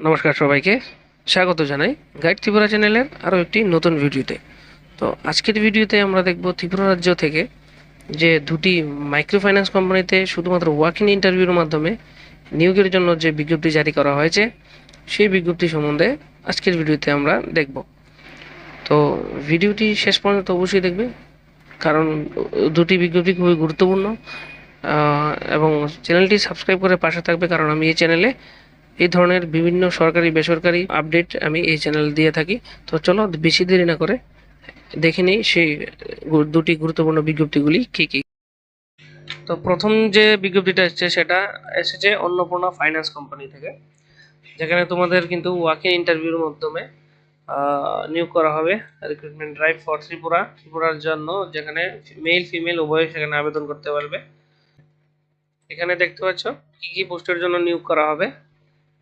নমস্কার সবাইকে। স্বাগত জানাই গাইড ত্রিপুরা চ্যানেলের আরও একটি নতুন ভিডিওতে। তো আজকের ভিডিওতে আমরা দেখব ত্রিপুরা রাজ্য থেকে যে দুটি মাইক্রো ফাইন্যান্স কোম্পানিতে শুধুমাত্র ওয়াক ইন ইন্টারভিউর মাধ্যমে নিয়োগের জন্য যে বিজ্ঞপ্তি জারি করা হয়েছে, সেই বিজ্ঞপ্তি সম্বন্ধে আজকের ভিডিওতে আমরা দেখব। তো ভিডিওটি শেষ পর্যন্ত অবশ্যই দেখবে কারণ দুটি বিজ্ঞপ্তি খুবই গুরুত্বপূর্ণ এবং চ্যানেলটি সাবস্ক্রাইব করে পাশে থাকবে, কারণ আমি এই চ্যানেলে এই ধরনের বিভিন্ন সরকারি, বেসরকারি আপডেট আমি এই চ্যানেল দিয়ে থাকি। তো চলো, বেশি দেরি না করে দেখে নিই সেই দুটি গুরুত্বপূর্ণ বিজ্ঞপ্তিগুলি কি কি। তো প্রথম যে বিজ্ঞপ্তিটা এসেছে, সেটা এসেছে অন্নপূর্ণা ফাইন্যান্স কোম্পানি থেকে, যেখানে তোমাদের কিন্তু ওয়াক ইন ইন্টারভিউর মাধ্যমে নিয়োগ করা হবে। Recruitment drive for Tripura. ত্রিপুরার জন্য যেখানে মেল ফিমেল উভয় সেখানে আবেদন করতে পারবে। এখানে দেখতে পাচ্ছ কি কি পোস্টের জন্য নিয়োগ করা হবে।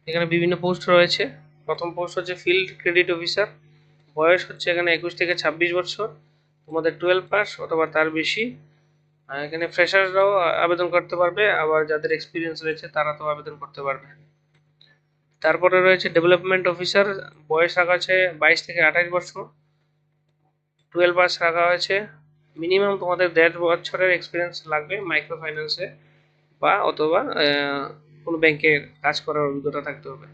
এখানে বিভিন্ন পোস্ট রয়েছে। প্রথম পোস্ট হচ্ছে ফিল্ড ক্রেডিট অফিসার বয়স হচ্ছে এখানে একুশ থেকে ছাব্বিশ বছর। তোমাদের টুয়েলভ পাস অথবা তার বেশি। এখানে ফ্রেশাররাও আবেদন করতে পারবে। আবার যাদের এক্সপিরিয়েন্স রয়েছে তারা তো আবেদন করতে পারবে। তারপরে রয়েছে ডেভেলপমেন্ট অফিসার বয়স রাখা আছে বাইশ থেকে আঠাশ বছর। টুয়েলভ পাস রাখা হয়েছে। মিনিমাম তোমাদের দেড় বছরের এক্সপিরিয়েন্স লাগবে মাইক্রো ফাইন্যান্সে বা অথবা কোনো ব্যাংকে কাজ করার অভিজ্ঞতা থাকতে হবে।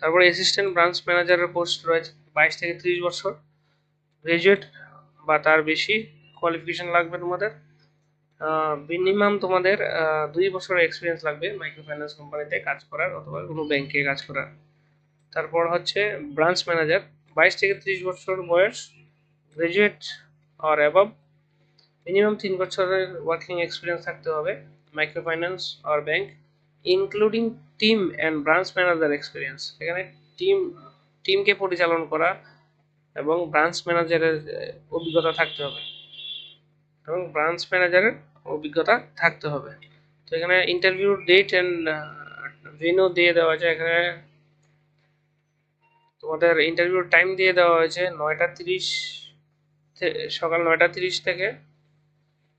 তারপরে অ্যাসিস্ট্যান্ট ব্রাঞ্চ ম্যানেজারের পোস্ট রয়েছে বাইশ থেকে ত্রিশ বছর। গ্রাজুয়েট বা তার বেশি কোয়ালিফিকেশন লাগবে তোমাদের। মিনিমাম তোমাদের দুই বছরের এক্সপিরিয়েন্স লাগবে মাইক্রো ফাইন্যান্স কোম্পানিতে কাজ করার অথবা কোনো ব্যাংকে কাজ করার। তারপর হচ্ছে ব্রাঞ্চ ম্যানেজার বাইশ থেকে ত্রিশ বছর বয়স গ্রাজুয়েট আর অ্যাবভ মিনিমাম তিন বছরের ওয়ার্কিং এক্সপিরিয়েন্স থাকতে হবে micro finance R bank including team and branch manager experience এখানে টিম টিমকে পরিচালনা করা এবং ব্রাঞ্চ ম্যানেজারের অভিজ্ঞতা থাকতে হবে। এবং ব্রাঞ্চ ম্যানেজারের অভিজ্ঞতা থাকতে হবে। তো এখানে ইন্টারভিউ ডেট অ্যান্ড ভেনু দিয়ে দেওয়া আছে। এখানে তোমাদের ইন্টারভিউ টাইম দিয়ে দেওয়া হয়েছে নয়টা তিরিশ সকাল নয়টা তিরিশ থেকে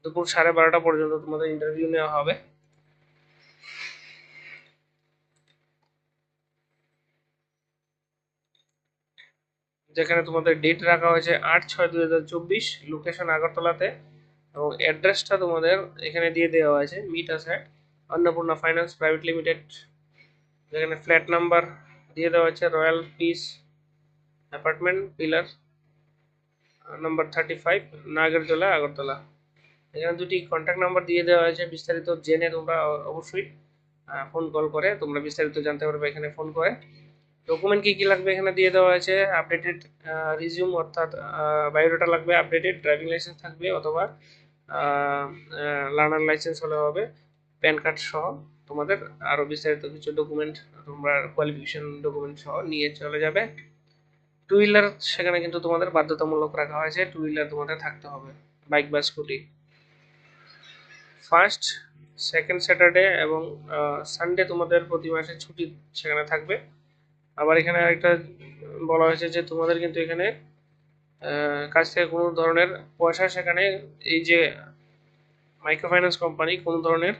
দুপুর সাড়ে বারোটা পর্যন্ত তোমাদের ইন্টারভিউ নেওয়া হবে। যেখানে তোমাদের ডেট রাখা হয়েছে আট ছয় দুই লোকেশন আগরতলাতে। এবং অ্যাড্রেসটা তোমাদের এখানে দিয়ে দেওয়া হয়েছে meet at Annapurna finance private limited যেখানে ফ্ল্যাট নাম্বার দিয়ে দেওয়া হয়েছে royal peace apartment pillar number thirty five Nagerjala Agartala এখানে দুটি কন্ট্যাক্ট নাম্বার দিয়ে দেওয়া হয়েছে বিস্তারিত জেনে তোমরা অবশ্যই ফোন কল করে, তোমরা বিস্তারিত জানতে পারবে এখানে ফোন করে। ডকুমেন্ট কি কি লাগবে এখানে দিয়ে দেওয়া আছে আপডেটেড রিজিউম অর্থাৎ বায়োডাটা লাগবে আপডেটেড ড্রাইভিং লাইসেন্স থাকবে অথবা লার্নার লাইসেন্স হলে হবে প্যান কার্ড সহ তোমাদের আরও বিস্তারিত কিছু ডকুমেন্ট তোমরা কোয়ালিফিকেশন ডকুমেন্ট সহ নিয়ে চলে যাবে। টু হুইলার সেখানে কিন্তু তোমাদের বাধ্যতামূলক রাখা হয়েছে টু হুইলার তোমাদের থাকতে হবে বাইক বা স্কুটি ফার্স্ট সেকেন্ড স্যাটারডে এবং সানডে তোমাদের প্রতি মাসে ছুটি সেখানে থাকবে। আবার এখানে আরেকটা বলা হয়েছে যে তোমাদের কিন্তু এখানে কাছ থেকে কোনো ধরনের পয়সা সেখানে এই যে মাইক্রো ফাইন্যান্স কোম্পানি কোনো ধরনের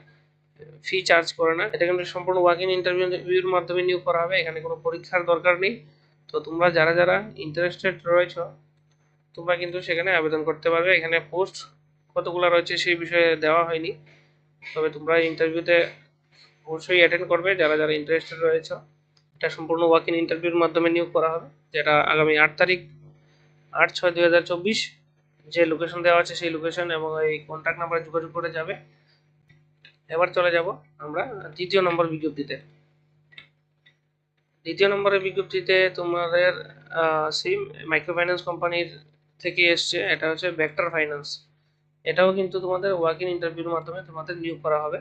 ফি চার্জ করে না। এটা কিন্তু সম্পূর্ণ ওয়াক ইন ইন্টারভিউর মাধ্যমে নিয়োগ করা হবে। এখানে কোনো পরীক্ষার দরকার নেই। তো তোমরা যারা যারা ইন্টারেস্টেড রয়েছ, তোমরা কিন্তু সেখানে আবেদন করতে পারবে। এখানে পোস্ট কতগুলো রয়েছে সেই বিষয়ে দেওয়া হয়নি। তবে তোমরা ইন্টারভিউতে অবশ্যই অ্যাটেন্ড করবে। যারা যারা ইন্টারেস্টেড রয়েছে, এটা সম্পূর্ণ ওয়াক ইন ইন্টারভিউর মাধ্যমে নিয়োগ করা হবে, যেটা আগামী আট তারিখ আট ছয় দুই হাজার চব্বিশ যে লোকেশন দেওয়া আছে সেই লোকেশন এবং এই কন্ট্যাক্ট নাম্বারে যোগাযোগ করে যাবে। এবার চলে যাব আমরা দ্বিতীয় নম্বর বিজ্ঞপ্তিতে। দ্বিতীয় নম্বরের বিজ্ঞপ্তিতে তোমাদের সেম মাইক্রো ফাইন্যান্স কোম্পানির থেকে এসছে, এটা হচ্ছে ভেক্টর ফাইন্যান্স এটাও কিন্তু তোমাদের ইন ইন্টারভিউর মাধ্যমে তোমাদের নিয়োগ করা হবে।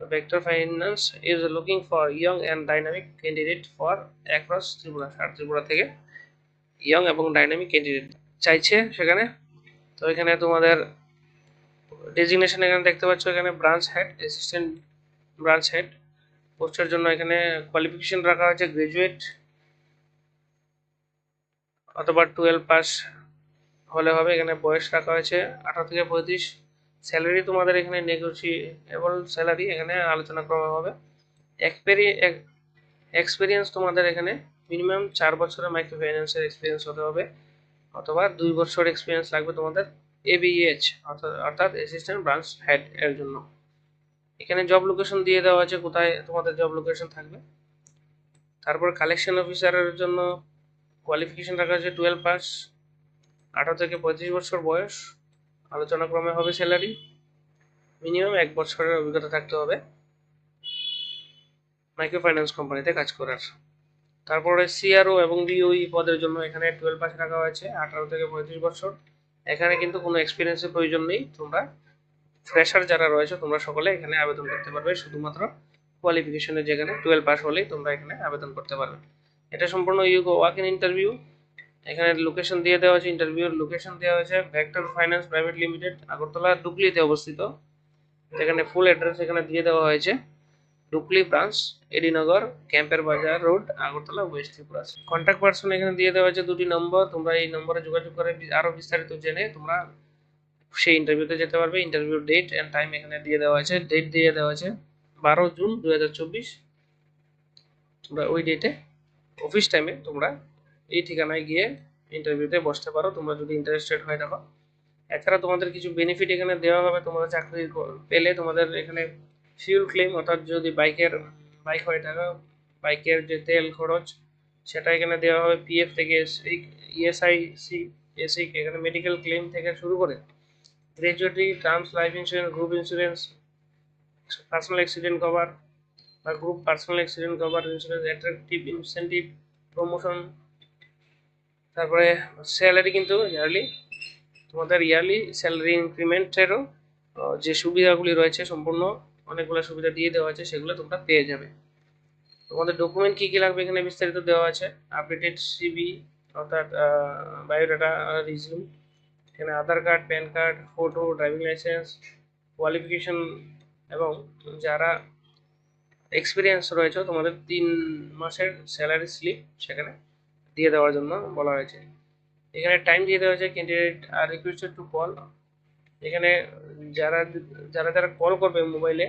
তো Vector finance is looking for young and dynamic candidate for across Tripura সার ত্রিপুরা থেকে। ইয়ং এবং ডাইনামিক ক্যান্ডিডেট চাইছে সেখানে। তো এখানে তোমাদের ডেজিগনেশন এখানে দেখতে পাচ্ছ, এখানে branch head assistant branch head পোস্টের জন্য এখানে কোয়ালিফিকেশন রাখা হয়েছে গ্রাজুয়েট অথবা টুয়েলভ পাস হলে হবে। এখানে বয়স রাখা হয়েছে আঠারো থেকে পঁয়ত্রিশ। স্যালারি তোমাদের এখানে নেগোসিয়েবল স্যালারি এখানে আলোচনা করা হবে। এক্সপেরি এক্সপিরিয়েন্স তোমাদের এখানে মিনিমাম চার বছরের মাইক্রো ফাইন্যান্সের এক্সপিরিয়েন্স হতে হবে, অথবা দুই বছর এক্সপিরিয়েন্স লাগবে তোমাদের এবিএইচ অর্থাৎ অ্যাসিস্ট্যান্ট ব্রাঞ্চ হেড এর জন্য। এখানে জব লোকেশন দিয়ে দেওয়া আছে, কোথায় তোমাদের জব লোকেশন থাকবে। তারপর কালেকশন অফিসারের জন্য কোয়ালিফিকেশন রাখা আছে টুয়েলভ পাস আঠারো থেকে পঁয়ত্রিশ বছর বয়স, আলোচনাক্রমে হবে স্যালারি মিনিমাম এক বছরের অভিজ্ঞতা থাকতে হবে। মাইক্রো ফাইন্যান্স কোম্পানিতে কাজ করার। তারপরে সিআরও এবং বিওই পদের জন্য এখানে টুয়েলভ পাস রাখা হয়েছে, আঠারো থেকে পঁয়ত্রিশ বছর। এখানে কিন্তু কোনো এক্সপিরিয়েন্সের প্রয়োজন নেই। তোমরা ফ্রেশার যারা রয়েছে, তোমরা সকলে এখানে আবেদন করতে পারবে। শুধুমাত্র কোয়ালিফিকেশনের যেখানে টুয়েলভ পাস হলেই তোমরা এখানে আবেদন করতে পারবে। এটা সম্পূর্ণ ইউগো ওয়াক ইন ইন্টারভিউ এখানে লোকেশন দিয়ে দেওয়া হয়েছে ইন্টারভিউর লোকেশন দেওয়া হয়েছে। Vector finance private limited Agartala ডুকলিতে অবস্থিত। যেখানে ফুল অ্যাড্রেস এখানে দিয়ে দেওয়া হয়েছে। ডুকলি ব্রাঞ্চ, এডিনগর, ক্যাম্পের বাজার road, Agartala, West Tripura. Contact person এখানে দিয়ে দেওয়া হয়েছে দুটি নম্বর তোমরা এই নম্বরে যোগাযোগ করে বি- আরও বিস্তারিত জেনে তোমরা সেই ইন্টারভিউতে যেতে পারবে। ইন্টারভিউ ডেট অ্যান্ড টাইম এখানে দিয়ে দেওয়া আছে ডেট দিয়ে দেওয়া আছে বারো জুন দু হাজার চব্বিশ। তোমরা ওই ডেটে অফিস টাইমে তোমরা এই ঠিকানায় গিয়ে ইন্টারভিউতে বসতে পারো। তোমরা যদি ইন্টারেস্টেড হয়ে থাকো। এছাড়া তোমাদের কিছু বেনিফিট এখানে দেওয়া হবে, তোমাদের চাকরি পেলে তোমাদের এখানে ফিউল ক্লেম অর্থাৎ যদি বাইকের, বাইক হয়ে থাকা বাইকের যে তেল খরচ, সেটা এখানে দেওয়া হবে পিএফ থেকে ইএসআই সি এসি এখানে মেডিকেল ক্লেম থেকে শুরু করে gratuity terms life insurance group insurance personal accident cover বা group personal accident cover insurance attractive incentive promotion তারপরে স্যালারি কিন্তু ইয়ারলি তোমাদের ইয়ারলি স্যালারি ইনক্রিমেন্টেরও যে সুবিধাগুলি রয়েছে সম্পূর্ণ অনেকগুলো সুবিধা দিয়ে দেওয়া আছে সেগুলো তোমরা পেয়ে যাবে। তোমাদের ডকুমেন্ট কী কী লাগবে এখানে বিস্তারিত দেওয়া আছে। আপডেটেড সিবি অর্থাৎ বায়োডাটা রিজিউম এখানে Aadhaar card PAN card photo driving licence qualification এবং যারা এক্সপিরিয়েন্স রয়েছে, তোমাদের তিন মাসের স্যালারি স্লিপ সেখানে দিয়ে দেওয়ার জন্য বলা হয়েছে। এখানে টাইম দিয়ে দেওয়া হয়েছে candidate are requested to call এখানে যারা যারা যারা কল করবে মোবাইলে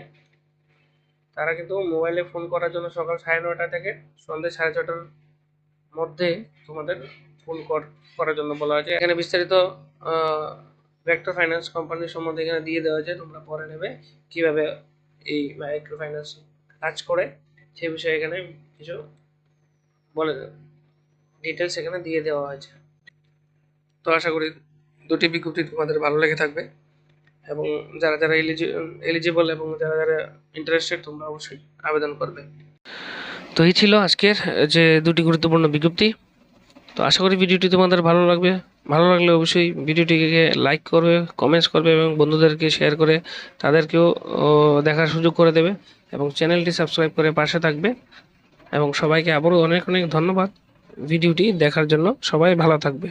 তারা কিন্তু মোবাইলে ফোন করার জন্য সকাল সাড়ে নটা থেকে সন্ধ্যে সাড়ে ছটার মধ্যে তোমাদের ফোন করার জন্য বলা হয়েছে। এখানে বিস্তারিত ভেক্টর ফাইন্যান্স কোম্পানির সম্বন্ধে এখানে দিয়ে দেওয়া হয়েছে। তোমরা পরে নেবে কীভাবে এই মাইক্রো ফাইন্যান্স কাজ করে। সে বিষয়ে এখানে কিছু বলে ডিটেলস এখানে দিয়ে দেওয়া হয়েছে। তো আশা করি দুটি বিজ্ঞপ্তি তোমাদের ভালো লেগে থাকবে। এবং যারা যারা এলিজিবল এবং যারা যারা ইন্টারেস্টেড তোমরা অবশ্যই আবেদন করবে। তো এই ছিল আজকের, যে দুটি গুরুত্বপূর্ণ বিজ্ঞপ্তি। তো আশা করি ভিডিওটি তোমাদের ভালো লাগবে। ভালো লাগলে অবশ্যই ভিডিওটিকে লাইক করবে কমেন্টস করবে এবং বন্ধুদেরকে শেয়ার করে তাদেরকেও দেখার সুযোগ করে দেবে এবং চ্যানেলটি সাবস্ক্রাইব করে পাশে থাকবে। এবং সবাইকে আবারও অনেক অনেক ধন্যবাদ ভিডিওটি দেখার জন্য। সবাই ভালো থাকবে।